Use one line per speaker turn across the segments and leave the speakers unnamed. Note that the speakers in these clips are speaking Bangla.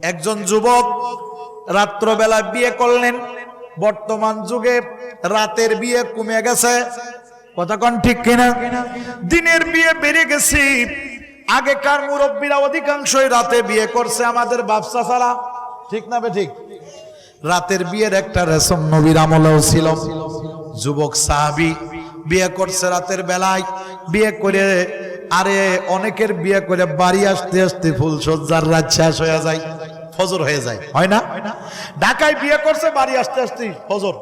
একজন যুবক রাত্রবেলা বিয়ে করলেন। বর্তমান যুগে রাতের বিয়ে কমে গেছে। কোন ঠিক কিনা? দিনের বিয়ে বেড়ে গেছি। আগেকার মুরব্বীরা অধিকাংশই রাতে বিয়ে করছে আমাদের ব্যবসা ছাড়া ঠিক না বে ঠিক? রাতের বিয়ের একটা রেশম নবীর আমলেও ছিল। যুবক সাহাবি বিয়ে করছে রাতের বেলায়। বিয়ে করে আরে অনেকের বিয়ে করে বাড়ি আসতে আসতে ফুল সজ্জার রাত শেষ হয়ে যায়। ফজর হয়ে যায়। হয় না? ঢাকায় বিয়ে করছে, বাড়ি আসতে আসতে ফজর।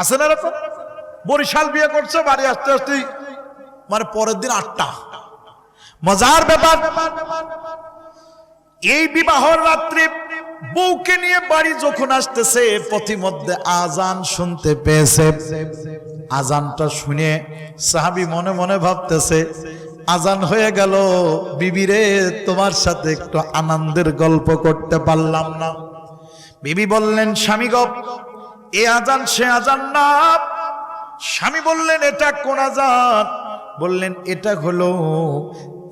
আছে না এরকম? বরিশাল বিয়ে করছে, বাড়ি আসতে আসতে মানে পরের দিন আটটা। মজার ব্যাপার, এই বিবাহর রাত্রে বউকে নিয়ে বাড়ি যখন আসতেছে, পথিমধ্যে আজান শুনতে পেয়েছে। আজানটা শুনে সাহাবি মনে মনে ভাবতেছে আজান হয়ে গেল। বিবিরে, তোমার সাথে একটু আনন্দের গল্প করতে পারলাম না। বিবি বললেন, স্বামী গপ এ আজান সে আজান না। স্বামী বললেন, এটা কোন আজান? বললেন, এটা হলো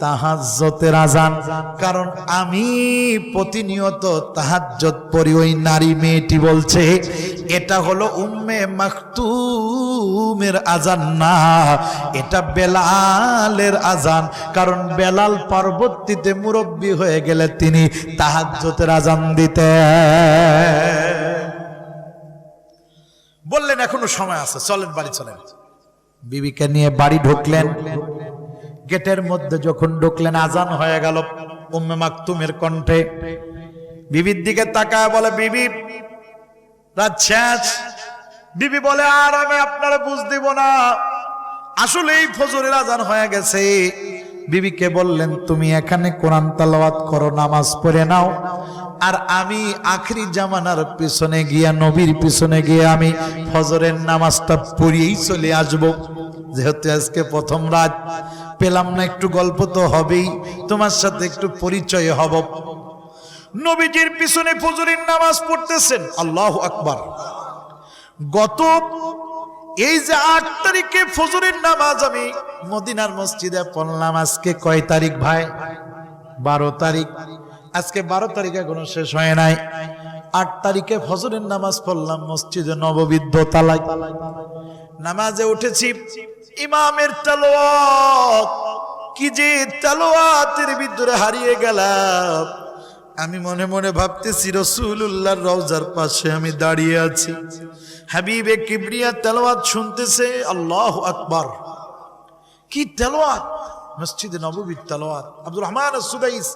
তাহাজ্জতের আজান। কারণ আমি প্রতিনিয়ত তাহাজ্জত পড়ি। ওই নারী মেয়েটি বলছে এটা হলো উম্মে মাকতুমের আজান না। এটা বেলালের আজান, কারণ বেলাল পার্বতীতে মুরব্বী হয়ে গেলে তিনি তাহাজ্জতের আজান দিতে বললেন, এখনও সময় আছে, চলেন বাড়ি, চলেন। বিবিকে নিয়ে বাড়ি ঢুকলেন। গেটের মধ্যে যখন ঢুকলেন, আজান হয়ে গেল উম্মে মাকতুমের কণ্ঠে। বিবির দিকে তাকায়, বলে, বিবি বিবি বলে, আর আমি আপনারা বুঝ দিব না। আসলে এই ফজরের আজান হয়ে গেছে। বিবিকে বললেন, তুমি এখানে কোরআন তালাওয়াত করো, নামাজ পড়ে নাও। আর আমি আখরি জামানার পিছনে গিয়া, নবীর পিছনে গিয়ে আমি ফজরের নামাজটা পড়িয়েই চলে আসব। যেহেতু আজকে প্রথম রাত, পেলাম না, একটু গল্প তো হবেই, তোমার সাথে একটু পরিচয় হব। নবীজির পিছনে ফজরের নামাজ পড়তেছেন। আল্লাহ আকবার। গত এই যে আট তারিখে ফজরের নামাজ আমি মদিনার মসজিদে পড়লাম, আজকে কয় তারিখ ভাই? বারো তারিখ। আজকে বারো তারিখ এখনও শেষ হয় নাই। আট তারিখে ফজরের নামাজ পড়লাম মসজিদে নববিদ্ধ তালাই নামাজে উঠেছি, ইমামের তালোয়াত কি যে তালোয়াতের ভিতরে হারিয়ে গেলাম। আমি মনে মনে ভাবতেছি রসুল্লাহর রওজার পাশে আমি দাঁড়িয়ে আছি। হাবিবে কিবরিয়া তেলাওয়াত শুনতেছে, আল্লাহ আকবর। কি তেলোয়াত মসজিদে নববীর তেলাওয়াত। আব্দুর রহমান সুদাইস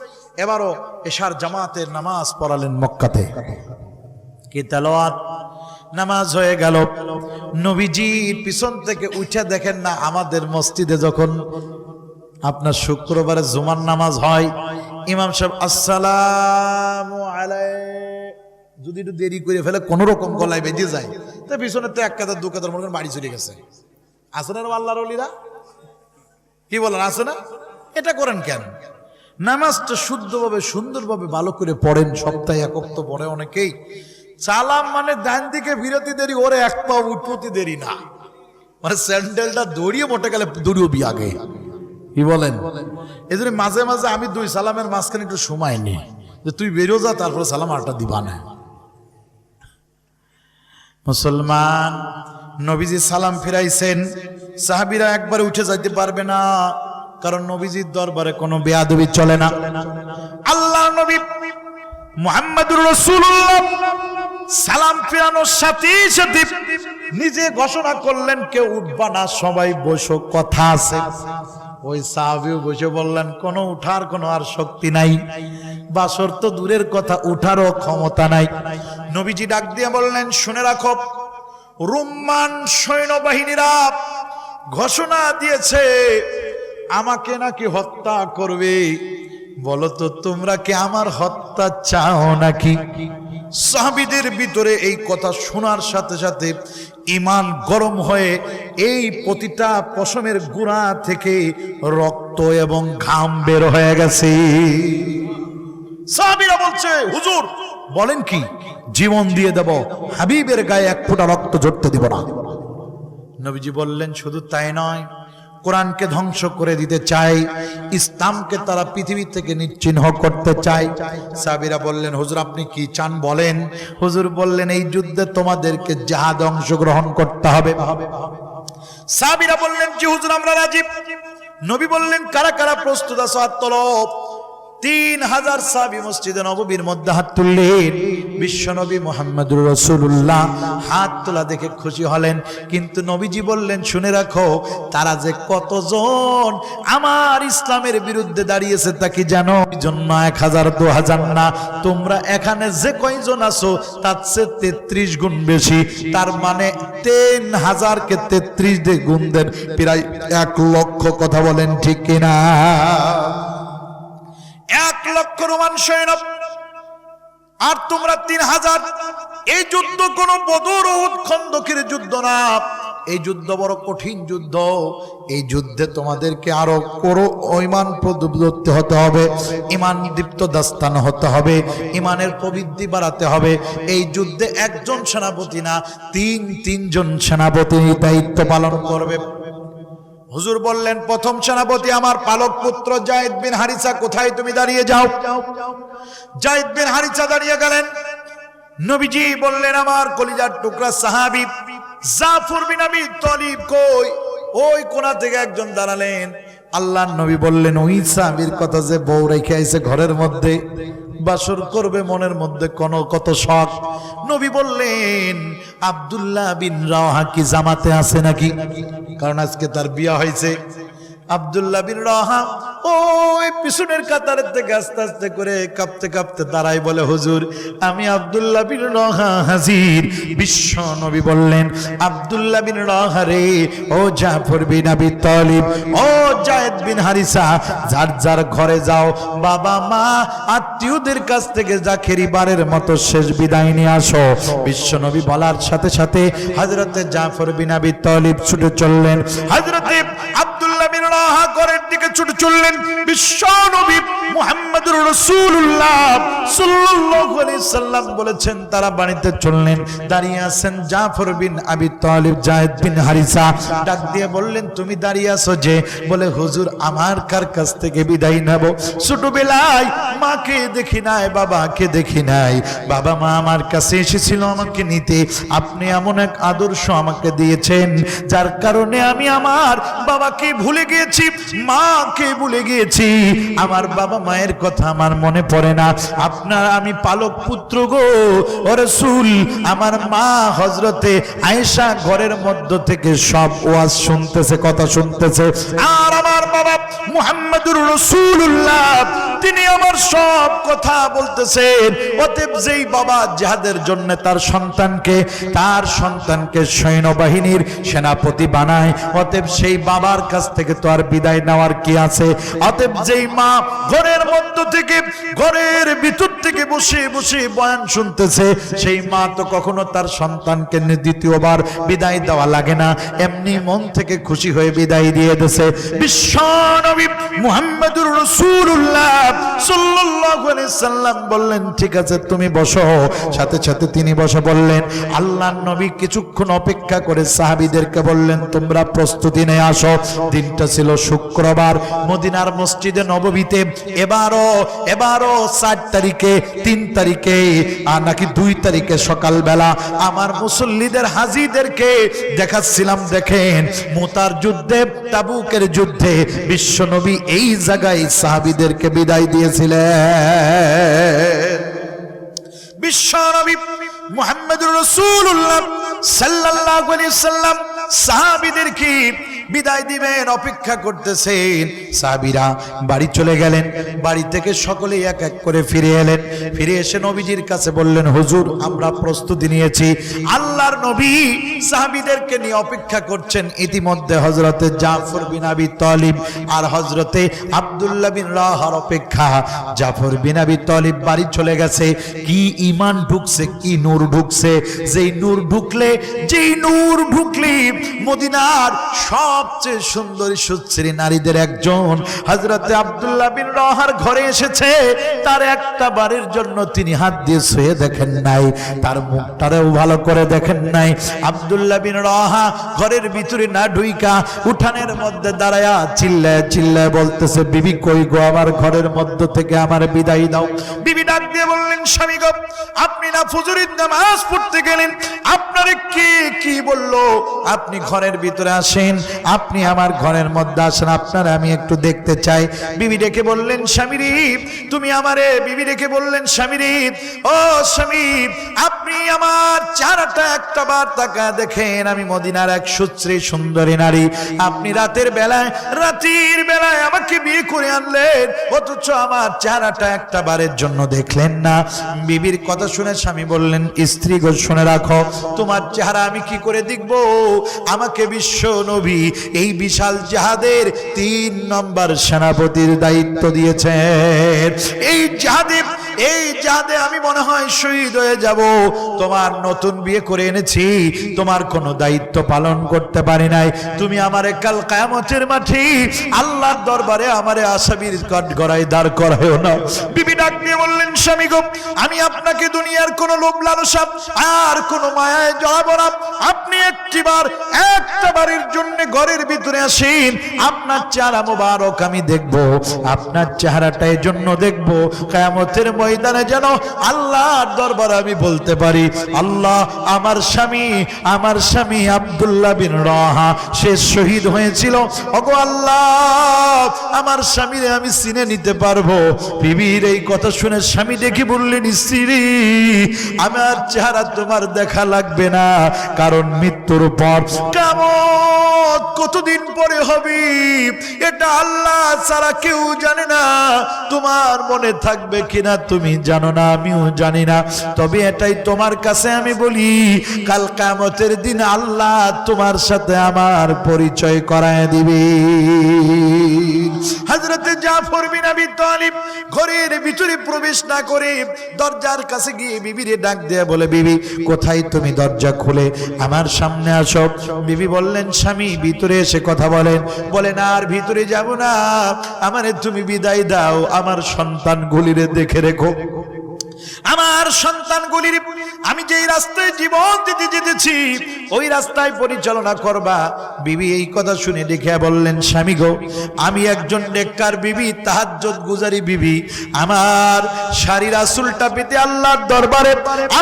এবারও এশার জামাতের নামাজ পড়ালেন মক্কাতে। কি তেলাওয়াত? নামাজ হয়ে গেল। নবীজির পিছন থেকে উঠে দেখেন না, আমাদের মসজিদে যখন আপনার শুক্রবারে জুমার নামাজ হয় ইমাম সাহেব, আসসালাম যদি একটু দেরি করে ফেলে, কোন রকম গলায় বেঁধে যায়। তো পিছনে তো এক কাতার, দু কাতার মনে বাড়ি চলে গেছে। আছে না আল্লাহর অলিরা কি বলেন, আছে না? এটা করেন কেন? নামাজটা শুদ্ধভাবে, সুন্দরভাবে ভালো করে পড়েন, সপ্তাহে একক তো পড়ে অনেকেই। চালাম মানে ডান দিকে বিরতি দেরি, ওরে এক পা উৎপত্তি দেরি না। মানে স্যান্ডেলটা দড়িয়ে মোটে গেলে দড়িও বি আগে কি বলেন? এই জন্য মাঝে মাঝে আমি দুই সালামের মাঝখানে একটু সময় নেই। যে তুই বেরো যা, তারপরে সালাম আটটা দিবা না। মুসলমান, নবীজি সালাম ফিরাইছেন, সাহাবিরা একবার উঠে যাইতে পারবে না, কারণ নবীজির দরবারে কোনো বেয়াদবি চলে না। আল্লাহ নবী মুহাম্মদুর রাসূলুল্লাহ সালাম ফিরানোর সাথে সাথে নিজে ঘোষণা করলেন, কেউ উঠবা না, সবাই বসো, কথা আছে। ওই সাহাবিও বসে বললেন, কোনো উঠার কোনো আর শক্তি নাই। বাসর তো দূরের কথা, উঠারও ক্ষমতা নাই। নবীজি ডাক দিয়ে বললেন, শুনে রাখো, রুম্মান সৈন্যবাহিনীরা ঘোষণা দিয়েছে, আমাকে নাকি হত্যা করবে। বলো তো, তোমরা কি আমার হত্যা চাও নাকি? সাহাবিদের ভিতরে এই কথা শোনার সাথে সাথে ইমান গরম হয়ে এই প্রতিটা পশমের গুড়া থেকে রক্ত এবং ঘাম বের হয়ে গেছে। সাহাবিরা বলছে, হুজুর, বলেন কি? জীবন দিয়ে দেব, হাবিবের গায়ে এক ফোঁটা রক্ত ঝরতে দিব না। নবীজি বললেন, শুধু তাই নয় কোরআনকে ধ্বংস করে দিতে চায়, ইসলামকে তারা পৃথিবী থেকে নিশ্চিহ্ন করতে চায়। সাবিরা বললেন, হুজুর, আপনি কি চান বলেন? হুজুর বললেন, এই যুদ্ধে তোমাদেরকে জাহাদ অংশগ্রহণ করতে হবে। সাবিরা বললেন যে হুজুর, আমরা রাজীব নবী বললেন, কারা কারা প্রস্তুত আছো? তোলো তিন হাজার সাবি মসজিদে নববীর মধ্যে হাত তুললেন। বিশ্ব নবী মোহাম্মদুর রসুল্লাহ হাত তোলা দেখে খুশি হলেন। কিন্তু নবীজি বললেন, শুনে রাখো, তারা যে কতজন আমার ইসলামের বিরুদ্ধে দাঁড়িয়েছে তা কি জানো? জন্য এক হাজার দু হাজার না। তোমরা এখানে যে কয়জন আছো, তার চেয়ে তেত্রিশ গুণ বেশি। তার মানে তিন হাজারকে তেত্রিশ দিয়ে গুণ দেন। প্রায় এক লক্ষ কথা বলেন ঠিক কিনা? এক লক্ষ রোমান সৈন্য আর তোমরা তিন হাজার। এই যুদ্ধ কোন বদর খন্দকের যুদ্ধ না। এই যুদ্ধ বড় কঠিন যুদ্ধ। এই যুদ্ধে তোমাদেরকে আরও করো ইমান ধরতে হতে হবে। ইমান দীপ্ত দাস্তান হতে হবে। ইমানের প্রবৃদ্ধি বাড়াতে হবে। এই যুদ্ধে একজন সেনাপতি না, তিন তিনজন সেনাপতি দায়িত্ব পালন করবে। হুজুর বললেন, প্রথম সেনাপতি আমার পালক পুত্র জায়দ বিন হারিসা, কোথায় তুমি দাঁড়িয়ে যাও? জায়দ বিন হারিসা দাঁড়িয়ে গেলেন। নবীজি বললেন, আমার কলিজার টুকরা সাহাবি জাফর বিন আবি তলিব কই? ওই কোনা থেকে একজন দাঁড়ালেন। আল্লাহর নবী বললেন ওই স্বামীর কথা যে বউ রেখে আইছে ঘরের মধ্যে, বাসর করবে মনের মধ্যে কোন কত শখ? নবী বললেন, আবদুল্লাহ বিন রাহা কি জামাতে আছে নাকি? কারণ আজকে তার বিয়া হয়েছে। আব্দুল্লাহ বিন রাহা ওই পিছনের কাতারের থেকে আস্তে আস্তে করে কাঁপতে কাঁপতে দাঁড়াই বলে, হুজুর, আমি আব্দুল্লাহ বিন রাহা হাজির। বিশ্ব নবী বললেন, আব্দুল্লাহ বিন রাহা রে, ও জাফর বিন আবি তালিব, ও জায়েদ বিন হারিসা, যার যার ঘরে যাও, বাবা, মা, আত্মীয়দের কাছ থেকে জাখেরি বারের মতো শেষ বিদায় নিয়ে আসো। বিশ্ব নবী বলার সাথে সাথে হযরতে জাফর বিন আবি তালিব ছুটে চললেন। হযরতে ছুটে চললেন বিশ্ব নবী মুহাম্মদুর রাসূলুল্লাহ সাল্লাল্লাহু আলাইহি সাল্লাম বলেছেন, তারা বাড়িতে চললেন, দাঁড়িয়ে আছেন জাফর বিন আবি তালিব, জায়েদ বিন হারিসা। ডাক দিয়ে বললেন, তুমি দাঁড়িয়ে আছো যে? বলে, হুজুর, আমার কার কাছ থেকে বিদায় নেব? ছোটবেলায় মাকে দেখি নাই, বাবাকে দেখি নাই। বাবা মা আমার কাছে এসেছিল আমাকে নিতে। আপনি এমন এক আদর্শ আমাকে দিয়েছেন, যার কারণে আমি আমার বাবাকে ভুলে গিয়েছি। মাকে ভুলে গিয়েছি। আমার বাবা মায়ের কথা আমার মনে পড়ে না। আপনার আমি পালক পুত্র গো ওরে সুল আমার মা হজরতে আয়েশা ঘরের মধ্য থেকে সব ওয়াজ শুনতেছে, কথা শুনতেছে। আর আমার বাবা মুহাম্মদুর রসুল্লাহ তিনি আমার সব কথা বলতেছেন। অতএব যেই বাবা যাদের জন্য তার সন্তানকে তার সন্তানকে সৈন্যবাহিনীর সেনাপতি বানায়, অতএব সেই বাবার কাছ থেকে তো আর বিদায় নেওয়ার কি আছে। অতএব যেই মা ঘরের মধ্য থেকে ঘরের ভিতর থেকে বসে বসে বয়ান শুনতেছে। সেই মা তো কখনো তার সন্তানকে দ্বিতীয়বার বিদায় দেওয়া লাগে না। এমনি মন থেকে খুশি হয়ে বিদায় দিয়ে দিছে বিশ্ব নবী মুহাম্মদুর সাল্লাল্লাহু আলাইহি সাল্লাম বললেন, ঠিক আছে, তুমি বসো। সাথে সাথে তিনি বসে বললেন, আল্লাহর নবী কিছুক্ষণ অপেক্ষা করে সাহাবীদেরকে বললেন, তোমরা প্রস্তুতি নিয়ে আসো। দিনটা ছিল শুক্রবার। মদিনার মসজিদে নববীতে এবারও এবারও চার তারিখে তিন তারিখে, আর নাকি দুই তারিখে সকালবেলা আমার মুসল্লিদের হাজিদেরকে দেখাচ্ছিলাম, দেখেন, মোতার যুদ্ধে, তাবুকের যুদ্ধে বিশ্বনবী এই জায়গায় সাহাবিদেরকে বিদায় দিয়েছিলেন। বিশ্বনবী মুহাম্মদুর রাসূলুল্লাহ সাল্লাল্লাহু আলাইহি সাল্লাম সাহাবীদেরকে বিদায় দিবেন, অপেক্ষা করতেছেন। সাহাবীরা বাড়ি চলে গেলেন। বাড়ি থেকে সকলেই এক এক করে ফিরে এলেন। ফিরে এসে নবীজির কাছে বললেন, হুজুর, আমরা প্রস্তুতি নিয়েছি। আল্লাহর নবী সাহাবীদেরকে নিয়ে অপেক্ষা করছেন। ইতিমধ্যে হযরতে জাফর বিন আবি তালিব আর হজরতে আব্দুল্লাহ বিন রাহার অপেক্ষা। জাফর বিন আবি তালিব বাড়ি চলে গেছে। কি ইমান ঢুকছে, কি নূর ঢুকছে? যেই নূর ঢুকলে, যেই নূর ঢুকলে মদিনার সব সবচেয়ে সুন্দরী, সুশ্রী নারীদের একজন। হজরতে আব্দুল্লাহ বিন রহার ঘরে এসেছে। তার একটা বাড়ির জন্য তিনি হাত দিয়ে শুয়ে দেখেন নাই। তার মুখটারেও ভালো করে দেখেন নাই। আব্দুল্লাহ বিন রহা ঘরের ভিতরে না ঢুইকা উঠানের মধ্যে দাঁড়ায়া চিল্লায় চিল্লায় বলতেছে, বিবি, কই গো আমার ঘরের মধ্য থেকে আমার বিদায় দাও। বিবি ডাক দিয়ে বললেন, স্বামী গো, আপনি না ফজরের নামাজ পড়তে গেলেন? আপনারে কে কি বলল? আপনি ঘরের ভিতরে আসেন আপনি আমার ঘরের মধ্যে আসেন, আপনারা আমি একটু দেখতে চাই। বিবি ডেকে বললেন, স্বামীরি, তুমি আমারে বিবি ডেকে বললেন, স্বামীরি, ও স্বামী, আপনি আমার চারাটা একটা বার তাকা দেখেন, আমি মদিনার এক সুশ্রী সুন্দরী নারী। আপনি রাতের বেলায় রাতের বেলায় আমাকে বিয়ে করে আনলেন, অথচ আমার চেহারাটা একটা বারের জন্য দেখলেন না। বিবির কথা শুনে স্বামী বললেন, স্ত্রী শুনে রাখো, তোমার চেহারা আমি কি করে দেখব? আমাকে বিশ্ব নবী এই বিশাল জাহাদের তিন নম্বর সেনাপতির দায়িত্ব দিয়েছেন। এই জাহাদে এই জাহাদে আমি মনে হয় শহীদ হয়ে যাব। তোমার নতুন বিয়ে করে এনেছি। তোমার কোনো দায়িত্ব পালন করতে পারি নাই। তুমি আমারে কাল কায়ামতের মাঠে আল্লাহর দরবারে আমারে আসামির কাঠ গড়াই দাঁড় করায়ও না। বিবি ডাক দিয়ে বললেন, স্বামী গো, আমি আপনাকে দুনিয়ার কোনো লোভ, লালসা আর কোনো মায়ায় জড়াবো না। আপনি একটিবার, একটা বাড়ির জন্য ঘরের ভিতরে আসেন। আপনার চেহারা মোবারক আমি দেখব। আপনার চেহারাটা এই জন্য দেখব। কায়ামতের ময়দানে যেন আল্লাহর দরবার আমি বলতে পারি, আল্লাহ আমার স্বামী আমার স্বামী আব্দুল্লাহ বিন রহা, সে শহীদ হয়েছিল। ওগো আল্লাহ, আমার স্বামীরে আমি চিনে নিতে পারব। বিবির এই কথা শুনে স্বামী দেখি বললেন, স্ত্রী আমার চেহারা তোমার দেখা লাগবে না, কারণ মৃত্যুর পর কেমন কতদিন পরে হবে? এটা আল্লাহ ছাড়া কেউ জানে না, তোমার মনে থাকবে কিনা তুমি জানো না, আমিও জানি না। তবে এটাই তোমার কাছে আমি বলি, কাল কামতের দিন আল্লাহ তোমার সাথে আমার পরিচয় করায় দিবে। হজরতে জাফর বিন আবি তালিব ঘরের ভিতরে প্রবেশ না করে দরজার কাছে গিয়ে বিবিরে ডাক দেয়া বলে, বিবি, কোথায় তুমি দরজা খুলে? আমার সামনে আসো। বিবি বললেন, স্বামী, ভিতরে এসে কথা বলেন। বলেন, আর ভিতরে যাব না। আমারে তুমি বিদায় দাও। আমার সন্তান সন্তানগুলিরে দেখে রেখো। রেখো। আমার সন্তানগুলির আমি যেই রাস্তায় জীবন দিতে যেতেছি, ওই রাস্তায় পরিচালনা করবা। বিবি এই কথা শুনে দেখে বললেন, স্বামী গো, আমি একজন নেককার বিবি তাহাজ্জত গুজারি বিবি। আমার শাড়ির আসুলটা পেতে আল্লাহর দরবারে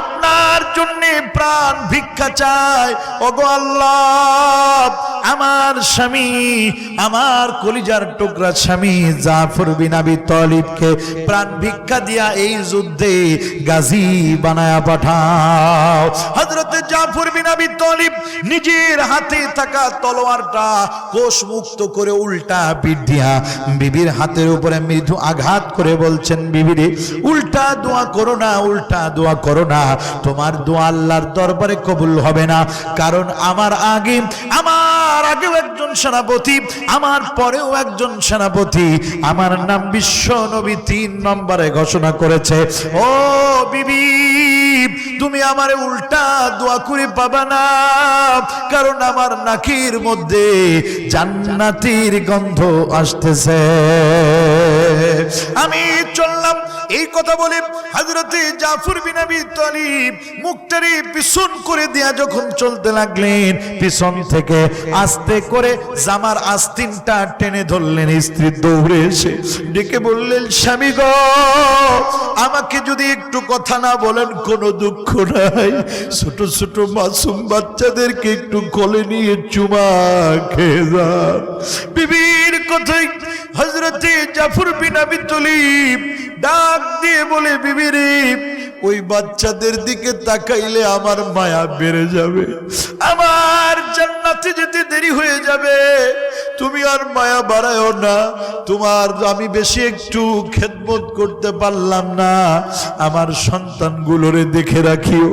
আপনার জন্য প্রাণ ভিক্ষা চাই। ওগো আল্লাহ, আমার স্বামী, আমার কলিজার টুকরা স্বামী জাফর বিন আবি তলিবকে প্রাণ ভিক্ষা দিয়া এই যুদ্ধে গাজী বানায়া পাঠাও। হযরতে জাফর বিন আবি তলিব নিজের হাতে থাকা তলোয়ারটা কোষ মুক্ত করে উল্টা পিঠ বিবির হাতের উপরে মৃদু আঘাত করে বলছেন বিবিরে উল্টা দোয়া করো না, উল্টা দোয়া করো না। তোমার দোয়া আল্লাহর দরবারে কবুল হবে না। কারণ আমার আগে, আমার আগেও একজন সেনাপতি, আমার পরেও একজন সেনাপতি। আমার নাম বিশ্ব নবী তিন নম্বরে ঘোষণা করেছে, ও বিবি, তুমি আমারে উল্টা দোয়া করে পাবা না, কারণ আমার নাকির মধ্যে জান্নাতির গন্ধ আসতেছে। আমি চললাম, এই কথা বলে হযরতে জাফর বিন আবি তালিব মুখটারে পিছন করে দিয়া যখন চলতে লাগলেন, পিছন থেকে আস্তে করে জামার আস্তিনটা টেনে ধরলেন, স্ত্রী দৌড়ে এসে ডেকে বললেন, স্বামী গো, আমাকে যদি একটু কথা না বলেন, কোনো দুঃখ নাই। ছোট ছোট মাসুম বাচ্চাদেরকে একটু কোলে নিয়ে চুমা খেয়ে যান। বিবির কথাই হজরতে জাফর বিন আবি তলিব ডাক দিয়ে বলে বিবিরে ওই বাচ্চাদের দিকে তাকাইলে আমার মায়া বেড়ে যাবে। আমার জান্নাতে যেতে দেরি হয়ে যাবে। তুমি আর মায়া বাড়ায়ও না। তোমার আমি বেশি একটু খেদমত করতে পারলাম না। আমার সন্তানগুলোরে দেখে রাখিও।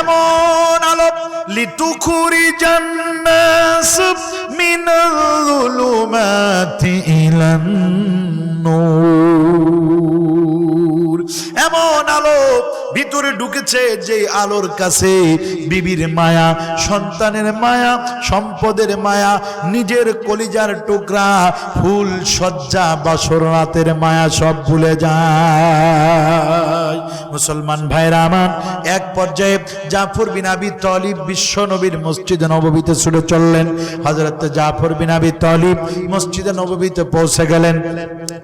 এমন আলোপ লিতুখুরি জান্নাস এমন আলো ভিতরে ঢুকেছে যে আলোর কাছে বিবির মায়া, সন্তানের মায়া, সম্পদের মায়া, নিজের কলিজার টুকরা, ফুল সজ্জা বা রাতের মায়া সব ভুলে যায়। মুসলমান ভাইরা আমার, এক পর্যায়ে জাফর বিন আবি তলিব বিশ্ব নবীর মসজিদে নববীতে ছুটে চললেন। হজরত জাফর বিন আবি তলিব মসজিদে নববীতে পৌঁছে গেলেন।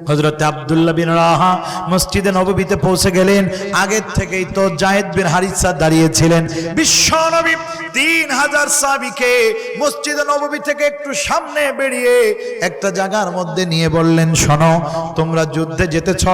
হজরত আবদুল্লাহ বিন রাহা মসজিদে নববীতে পৌঁছে গেলেন। আগের থেকেই তো জায়েদ বিন হারিসা দাঁড়িয়েছিলেন। বিশ্ব নবী তিন হাজার সাবিকে মসজিদে নববী থেকে একটু সামনে বেরিয়ে একটা জায়গার মধ্যে নিয়ে বললেন, শোনো, তোমরা যুদ্ধে যেতেছ,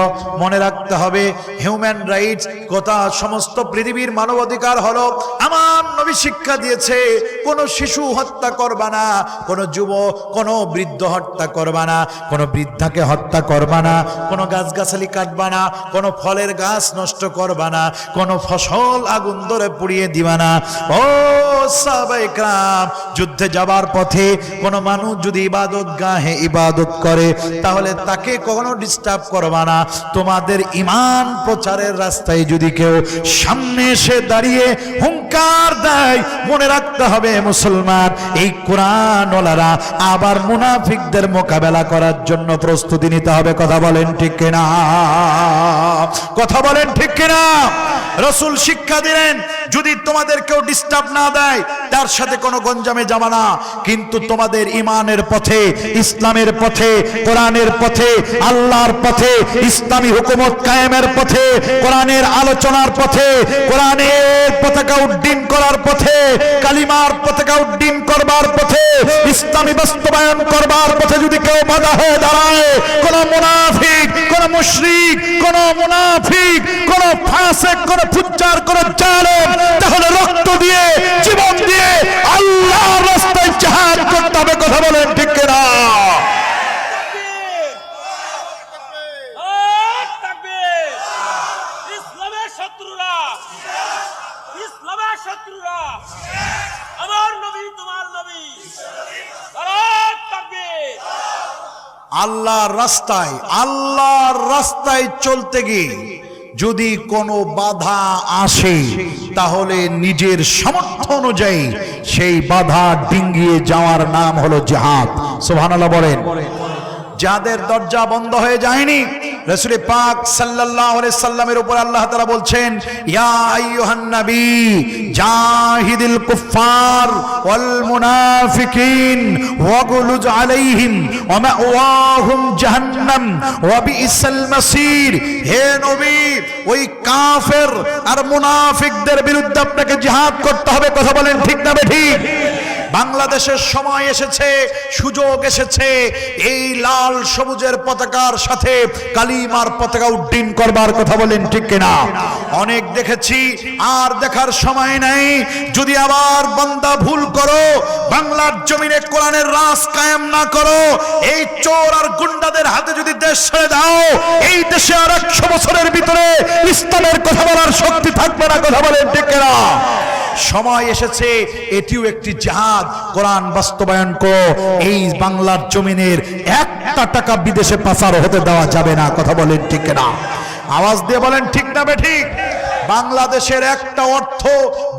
মনে রাখতে হবে, হিউম্যান রাইটস কথা সমস্ত পৃথিবীর মানবাধিকার হলো আমার নবী শিক্ষা দিয়েছে, কোনো শিশু হত্যা করবা না, কোনো যুব কোনো বৃদ্ধ হত্যা করবা না, কোনো বৃদ্ধাকে হত্যা করবা না, কোনো গাছগাছালি কাটবা না, কোনো ফলের গাছ নষ্ট করবা না, কোনো ফসল আগুন ধরে পুড়িয়ে দিবা না। ও সাহাবাইকরাম যুদ্ধে যাবার পথে কোনো মানুষ যদি ইবাদত গাহে ইবাদত করে, তাহলে তাকে কখনো ডিস্টার্ব করবা না। তোমাদের ইমান প্রচারের রাস্তায় যদি কেউ সামনে এসে দাঁড়িয়ে হুঙ্কার দেয় মনে রাখতে হবে মুসলমান, এই কোরআন ওলারা আবার মুনাফিকদের মোকাবেলা করার জন্য প্রস্তুতি নিতে হবে, কথা বলেন ঠিক কিনা? কথা বলেন ঠিক কিনা? রসুল শিক্ষা দিলেন যদি তোমাদের কেউ ডিস্টার্ব না দেয়, তার সাথে কোনো গঞ্জামে যাবা না। কিন্তু তোমাদের ইমানের পথে, ইসলামের পথে, কোরআনের পথে, আল্লাহর পথে, ইসলামী হুকুমত কায়েমের পথে, কোরআনের আলোচনার পথে, কোরআনের পতাকা উড্ডীন করার পথে, কালিমার পতাকা উড্ডীন করবার পথে, ইসলামী বাস্তবায়ন করবার পথে যদি কেউ বাধা হয়ে দাঁড়ায়, কোন মুনাফিক, কোন মুশরিক, কোন মুনাফিক, কোন ফাসিক, কোন ফুজ্জার কোন জালেম তাহলে রক্ত দিয়ে জীবন দিয়ে আল্লাহর রাস্তায় জিহাদ করতে হবে কথা বলেন ঠিক কিনা
আল্লাহু তাকবীর! ইসলামের শত্রুরা ইসলামের শত্রুরা আমার নবী তোমার নবী আল্লাহু তাকবীর!
আল্লাহর রাস্তায়, আল্লাহর রাস্তায় চলতে গিয়ে যদি কোনো বাধা আসে, তাহলে নিজের সামর্থ্য অনুযায়ী সেই বাধা ডিঙ্গিয়ে যাওয়ার নাম হলো জাহাদ। সোহানাল্লাহ বলেন, যাদের দরজা বন্ধ হয়ে যায়নি রসুল পাক আলাইহি সাল্লামের উপর আল্লাহ তাআলা বলছেন, ইয়া আইয়ুহান নবী, জাহিদিল কুফার ওয়াল মুনাফিকিন, ওয়াগলুজ আলাইহিম ওয়া মাওয়াহুম জাহান্নাম ওয়া বিইসাল মাসির। হে নবী, ওই কাফের আর মুনাফিকদের বিরুদ্ধে আপনাকে জিহাদ করতে হবে, কথা বলেন ঠিক না ঠিক? বাংলাদেশের সময় এসেছে, সুযোগ এসেছে। এই লাল সবুজের পতাকার সাথে কালিমার পতাকা উড্ডীন করবার কথা বলেন ঠিক কিনা? অনেক দেখেছি, আর দেখার সময় নাই। যদি আবার বান্দা ভুল করো, বাংলার জমিনে কোরআনের রাস কায়েম না করো, এই চোর আর গুন্ডাদের হাতে যদি দেশ ছেড়ে দাও, এই দেশে আর একশো বছরের ভিতরে ইসলামের কথা বলার শক্তি থাকবে না, কথা বলেন ঠিক কিনা? সময় এসেছে, এটিও একটি জাহাজ। কোরআন বাস্তবায়ন করো। এই বাংলার জমিনের একটা টাকা বিদেশে পাচার হতে দেওয়া যাবে না। কথা বলেন ঠিক না আওয়াজ দিয়ে বলেন, ঠিক না বে ঠিক? বাংলাদেশের একটা অর্থ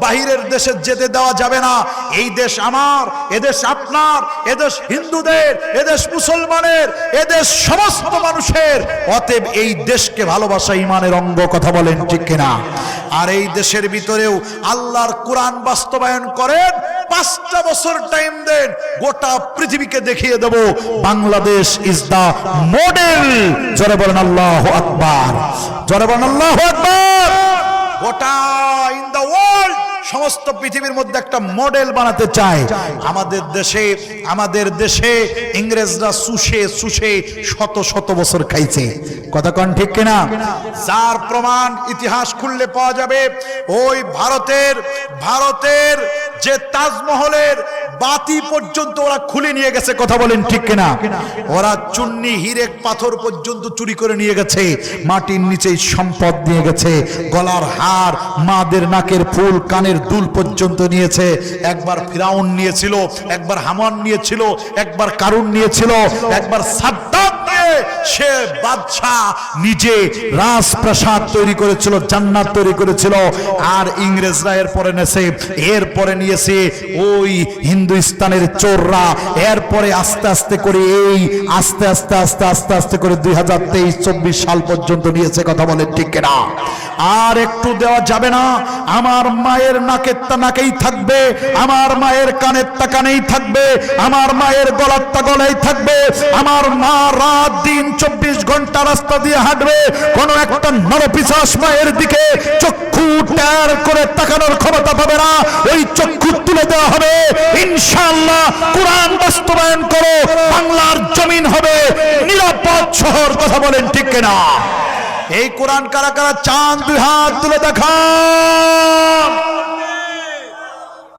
বাহিরের দেশে যেতে দেওয়া যাবে না। এই দেশ আমার এদেশ আপনার এদেশ হিন্দুদের এদেশ মুসলমানের এদেশ সমস্ত মানুষের। অতএব এই দেশকে ভালোবাসা ইমানের অঙ্গ কথা বলেন ঠিক কিনা? আর এই দেশের ভিতরেও আল্লাহর কোরআন বাস্তবায়ন করেন, পাঁচটা বছর টাইম দেন, গোটা পৃথিবীকে দেখিয়ে দেব, বাংলাদেশ ইজ দা মডেল জোরে বলেন আল্লাহ আকবার। জোরে বলেন আল্লাহ আকবার। গোটা ইন দ্য ওয়ার্ল্ড সমস্ত পৃথিবীর মধ্যে একটা মডেল বানাতে চায়। আমাদের দেশে আমাদের দেশে ইংরেজরা সুষে সুষে শত শত বছর খাইছে। কথা কন ঠিক কিনা? যার প্রমাণ ইতিহাস খুললে পাওয়া যাবে, ওই ভারতের ভারতের যে তাজমহলের বাতি পর্যন্ত ওরা খুলে নিয়ে গেছে, কথা বলেন ঠিক কিনা? ওরা চুন্নি, হিরেক পাথর পর্যন্ত চুরি করে নিয়ে গেছে, মাটির নিচে সম্পদ নিয়ে গেছে, গলার হার, মাদের নাকের ফুল, কানের দুল পর্যন্ত নিয়েছে, একবার ফিরাউন নিয়েছিল, একবার হামান নিয়েছিল, একবার কারুন নিয়েছিল, একবার সাদ্দাম নিয়ে সে বাদশাহ নিজে রাজপ্রাসাদ তৈরি করেছিল আর একটু দেওয়া যাবে না, আমার মায়ের নাকের তা থাকবে, আমার মায়ের কানের তা কানেই থাকবে, আমার মায়ের গলার তা গলায় থাকবে, আমার মা রাত, দিন, চব্বিশ ঘণ্টা রাস্তা দিয়ে হাঁটবে। কোন একটা নরপিশাস মায়ের দিকে চক্ষু ট্যার করে তাকানোর ক্ষমতা পাবে না। ওই চক্ষু তুলে দেওয়া হবে। ইনশাআল্লাহ কোরআন বাস্তবায়ন করো। বাংলার জমিন হবে নিরাপদ শহর, কথা বলেন ঠিক কিনা। এই কোরআন কারা কারা চাঁদ দুই হাত তুলে দেখান।